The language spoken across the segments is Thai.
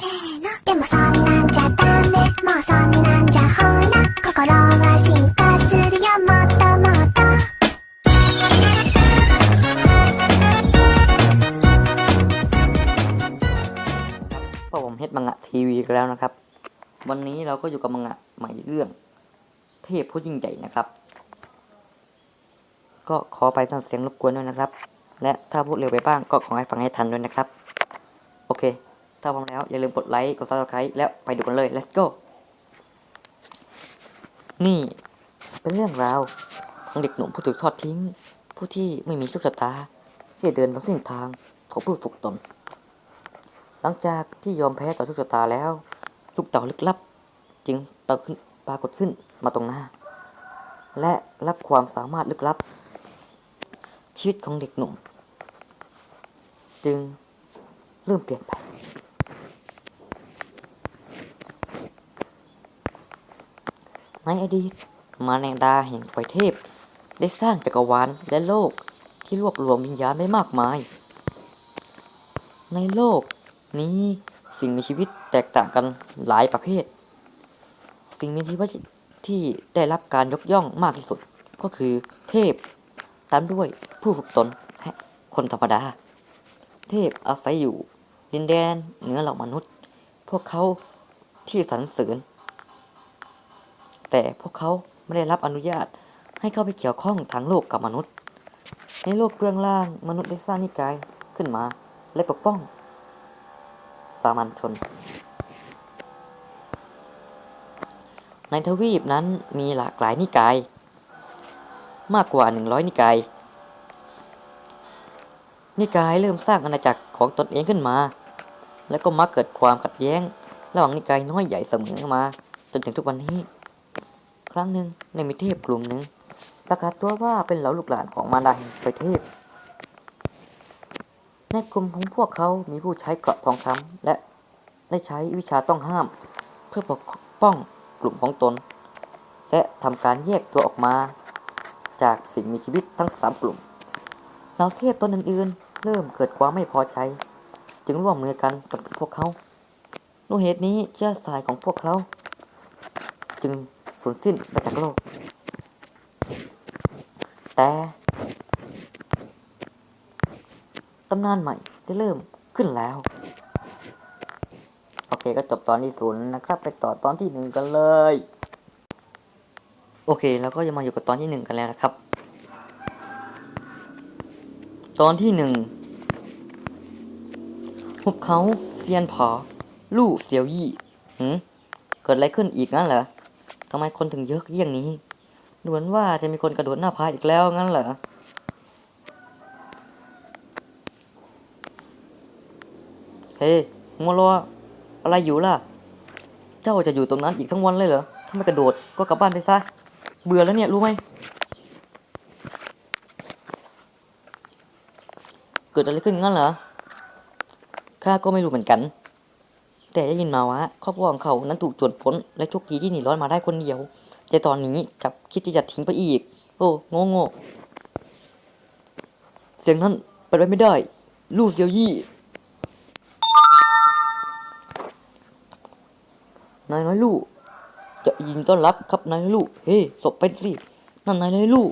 せーのでもそんなんじゃダメもうそんなんじゃほら心は進化するよもっともっと พวกผมเฮ็ดมังงะทีวีกันแล้วนะครับ วันนี้เราก็อยู่กับมังงะใหม่เรื่อง เทพผู้ยิ่งใหญ่นะครับ ก็ขอไปสำหรับเสียงรบกวนด้วยนะครับ และถ้าพูดเร็วไปบ้างก็ขอให้ฟังให้ทันด้วยนะครับ โอเค ถ้าพร้อมแล้ว อย่าลืมกดไลค์กดซับสไครต์แล้วไปดูกันเลย let's go นี่เป็นเรื่องราวของเด็กหนุ่มผู้ถูกทอดทิ้ง ผู้ที่ไม่มีโชคชะตาที่เดินบนเส้นทางของผู้ฝึกตน หลังจากที่ยอมแพ้ต่อโชคชะตาแล้ว ลูกเต่าลึกลับ จึงปรากฏปรากฏขึ้นมาตรงหน้า และรับความสามารถลึกลับ ชีวิตของเด็กหนุ่ม จึงเริ่มเปลี่ยนไป ในอดีต มาแนงดาแห่งปอยเทพ ได้สร้างจักรวาลและโลกที่รวบรวมวิญญาณได้มากมาย ในโลกนี้สิ่งมีชีวิตแตกต่างกันหลายประเภท สิ่งมีชีวิตที่ได้รับการยกย่องมากที่สุดก็คือเทพ ตามด้วยผู้ฝึกตนและคนธรรมดา เทพอาศัยอยู่ดินแดนเหนือเหล่ามนุษย์ พวกเขาที่สรรเสริญ แต่พวกเขาไม่ได้รับอนุญาตให้เข้าไปเกี่ยวข้องทางโลกกับมนุษย์ ในโลกเบื้องล่างมนุษย์ได้สร้างนิกายขึ้นมาและปกป้อง สามัญชน ในทวีปนั้นมีหลากหลายนิกาย มากกว่า 100 นิกาย นิกายเริ่มสร้างอาณาจักรของตนเองขึ้นมา แล้วก็มักเกิดความขัดแย้ง ระหว่างนิกายน้อยใหญ่เสมอมา จนถึงทุกวันนี้ ครั้งหนึ่งในมีเทพกลุ่มหนึ่งประกาศตัวว่าเป็นเหล่าลูกหลานของมารดาแห่งไฟเทพในกลุ่มของพวกเขามีผู้ใช้เกราะทองคำและได้ใช้วิชาต้องห้าม เพื่อปกป้องกลุ่มของตน และทำการแยกตัวออกมา จากสิ่งมีชีวิตทั้งสามกลุ่มเหล่าเทพตนอื่นๆ เริ่มเกิดความไม่พอใจ จึงร่วมมือกันกับพวกเขาด้วยเหตุนี้เชื้อสายของพวกเขา จึง สูญสิ้นไปจากโลก แต่ตำนานใหม่ได้เริ่มขึ้นแล้ว โอเคก็จบตอนที่ศูนย์นะครับ ไปต่อตอนที่หนึ่งกันเลย โอเค แล้วก็จะมาอยู่กับตอนที่หนึ่งกันแล้วนะครับ ตอนที่หนึ่งหุบเขาเซียนผาลู่เสียวยี่หืมเกิดอะไรขึ้นอีกงั้นเหรอ ทำไมคนถึงเยอะเยี่ยงนี้ดูเหมือนว่าจะมีคนกระโดดหน้าผาอีกแล้วงั้นเหรอเฮ้ยมัวรออะไรอยู่ล่ะ เจ้าจะอยู่ตรงนั้นอีกทั้งวันเลยเหรอ ถ้าไม่กระโดดก็กลับบ้านไปซะ เบื่อแล้วเนี่ยรู้ไหม เกิดอะไรขึ้นงั้นเหรอ ข้าก็ไม่รู้เหมือนกัน แต่ได้ยินมาว่าครอบครัวของเขานั้นถูกจวนพ้น และโชคดีที่หนีรอดมาได้คนเดียว แต่ตอนนี้กับคิดที่จะทิ้งไปอีก โอ้โง่โง่เสียงนั้นเป็นไปไม่ได้ ลู่เซียวยี่นายน้อยลูกจะยินต้อนรับครับนายน้อยลูก เฮ้หลบไปสินั่นนายน้อยลูก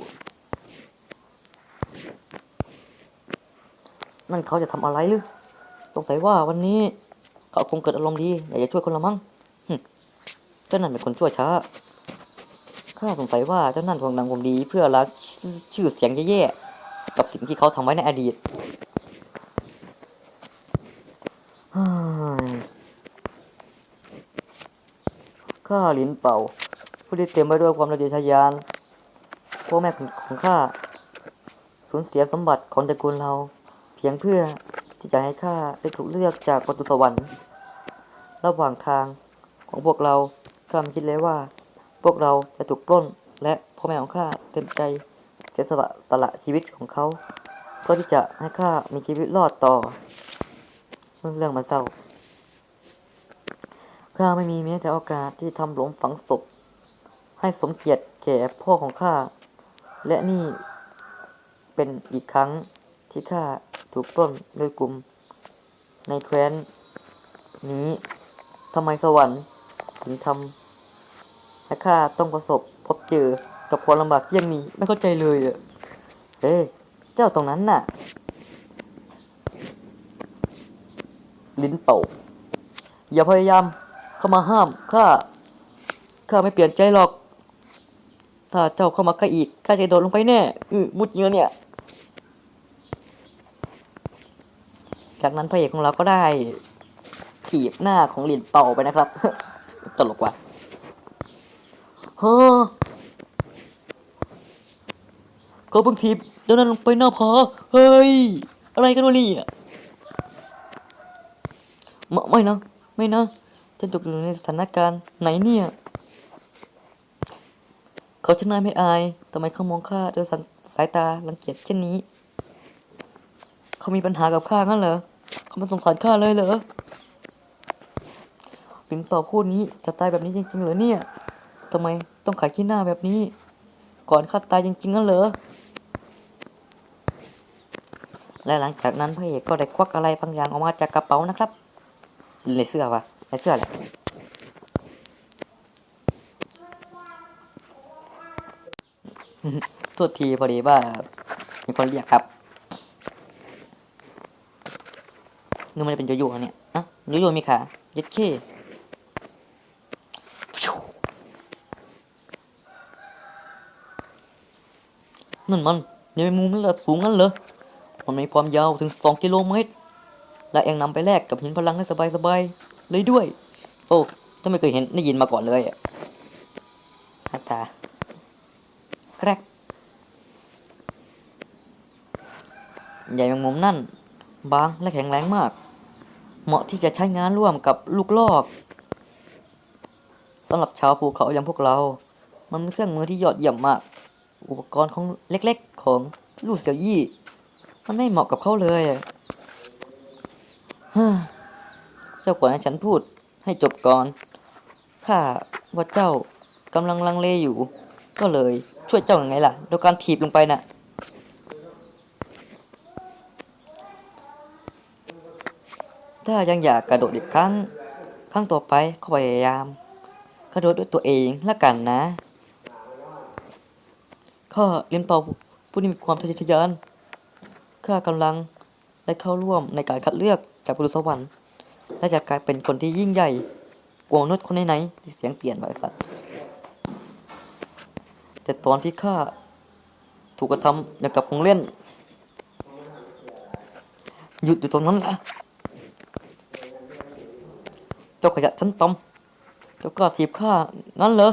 นั่นเขาจะทำอะไรหรือสงสัยว่าวันนี้ เขาคงเกิดอารมณ์ดีอยากจะช่วยคนละมั้งเจ้านั่นเป็นคนชั่วช้า ข้าสงสัยว่าเจ้านั่นทวงดังความดี เพื่อล้างชื่อเสียงแย่ๆกับสิ่งที่เขาทำไว้ในอดีตข้าลิ้นเป่า ผู้ที่เต็มไปด้วยความระเดียดทะยานพ่อแม่ของข้าสูญเสียสมบัติของตระกูลเรา เพียงเพื่อที่จะให้ข้าได้ถูกเลือกจากประตูสวรรค์ ระหว่างทางของพวกเราข้าไม่คิดเลยว่า พวกเราจะถูกปล้น และพ่อแม่ของข้าเต็มใจเสียสละสละชีวิตของเขาเพื่อที่จะให้ข้ามีชีวิตรอดต่อ เรื่องมันเศร้าข้าไม่มีแม้แต่โอกาสที่ทำหลุมฝังศพให้สมเกียรติแก่พ่อของข้า และนี่เป็นอีกครั้งที่ข้าถูกปล้นโดยกลุ่มในแคว้นนี้ ทำไมสวรรค์ถึงทำให้ข้าต้องประสบพบเจอกับความลำบากเยี่ยงนี้ไม่เข้าใจเลยอะเอ้เจ้าตรงนั้นน่ะ ลิ้นเป่า อย่าพยายามเข้ามาห้ามข้าข้าไม่เปลี่ยนใจหรอก ถ้าเจ้าเข้ามาใกล้อีกข้าจะโดดลงไปแน่อือมุดเงือเนี่ย จากนั้นพระเอกของเราก็ได้ ถีบหน้าของหลินเป่าไปนะครับ ตลกว่ะฮะเขาเพิ่งถีบเดี๋ยวนั้นลงไปหน้าผาเฮ้ย อะไรกันวะนี่ไม่นะ ไม่นะฉันตกอยู่ในสถานการณ์ไหนเนี่ย เขาชน่าไม่อายทำไมเขามองข้าด้วยสายตารังเกียจเช่นนี้ เขามีปัญหากับข้างั้นเหรอ เขามาสงสารข้าเลยเหรอ ลินเป่าพูดนี้จะตายแบบนี้จริงๆเหรอเนี่ยทำไมต้องขายขี้หน้าแบบนี้ ก่อนข้าตายจริงๆงั้นเหรอและหลังจากนั้นพระเอกก็ได้ควักอะไรบางอย่างออกมาจากกระเป๋านะครับในเสื้อวะในเสื้อแหละโทษทีพอดีว่ามีคนเรียกครับนึกมันเป็นโยโย่เนี่ยอะโยโย่มีขาย็ดเข้ นั่นมันยังเป็นมุมระดับสูงงั้นเหรอ มันมีความยาวถึงสองกิโลเมตร และเองนำไปแลกกับหินพลังได้สบายๆเลยด้วย โอ้ถ้าไม่เคยเห็นได้ยินมาก่อนเลยอะฮัตตาแครกใหญ่แมงมุมนั่น บางและแข็งแรงมาก เหมาะที่จะใช้งานร่วมกับลูกลอกสำหรับชาวภูเขาอย่างพวกเรา มันเป็นเครื่องมือที่ยอดเยี่ยมมาก อุปกรณ์ของเล็กๆ ของลูกเสี่ยวยี่ มันไม่เหมาะกับเขาเลยฮเจ้าขวัญให้ฉันพูดให้จบก่อนข้าว่าเจ้ากำลังลังเลอยู่ ก็เลยช่วยเจ้ายังไงล่ะโดยการถีบลงไปน่ะถ้ายังอยากกระโดดอีกครั้ง ครั้งต่อไปก็พยายาม กระโดดด้วยตัวเองละกันนะ ข้าเรียนเป่าผู้นี้มีความทะเยอทะยานข้ากำลังได้เข้าร่วมในการคัดเลือกจากบุรุษสวรรค์และจะกลายเป็นคนที่ยิ่งใหญ่กว่ามนุษย์คนไหนๆที่เสียงเปลี่ยนบริษัทแต่ตอนที่ข้าถูกกระทำอย่างกับของเล่น หยุดอยู่ตรงนั้นละเจ้าขยะชั้นต่ำเจ้ากล้าถีบข้างั้นเหรอ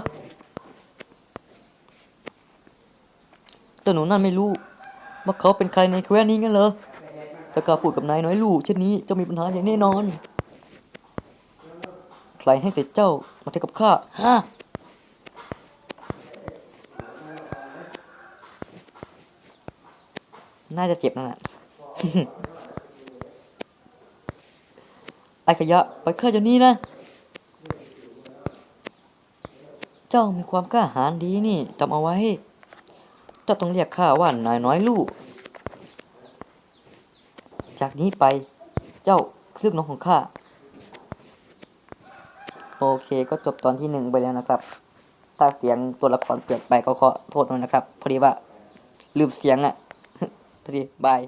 แต่หนูนั่นไม่รู้ว่าเขาเป็นใครในแคว้นนี้งั้นเหรอถ้ากล้าพูดกับนายน้อยลูกเช่นนี้จะมีปัญหาอย่างแน่นอน ใครให้เสร็จเจ้ามาเทียบกับข้าฮะน่าจะเจ็บนั่นแหละไอ้ขยะไปข้าเดี๋ยวนี้นะ เจ้ามีความกล้าหาญดีนี่จำเอาไว้ เจ้าต้องเรียกข้าว่านายน้อยลูก จากนี้ไปเจ้าคือลูกน้องของข้า โอเคก็จบตอนที่หนึ่งไปแล้วนะครับ ถ้าเสียงตัวละครเปลี่ยนไปก็ขอโทษด้วยนะครับ พอดีว่าลืมเสียงอะ่ะพอดีบาย